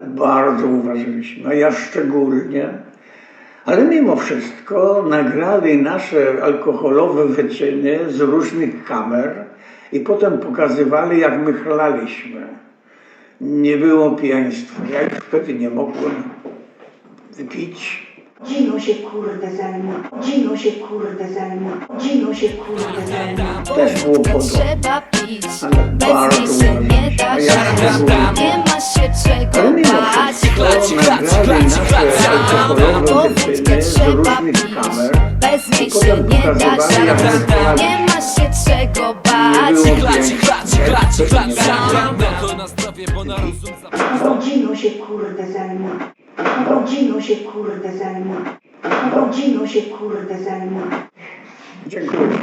bardzo uważaliśmy, a ja szczególnie. Ale mimo wszystko nagrali nasze alkoholowe wyczyny z różnych kamer i potem pokazywali, jak my chlaliśmy. Nie było pijaństwa. Ja już wtedy nie mogłem wypić. Dzino się kurde zajmę, dzino się kurde zajmę, dzino się kurde zajmę. Też było podobne. trzeba pić, Ale bardzo bez niej się nie da uważaliśmy. Nie ma się czego bać. nagrali nasze alkoholowe wyczyny z różnych kamer. Bez niej się nie da chlaliśmy. Nie ma się czego Nie bać. na bo na rozum zapraszam. Rodzino się kurde zajmę, rodzino się kurde zajmę, rodzino się kurde zajmę. Dziękuję.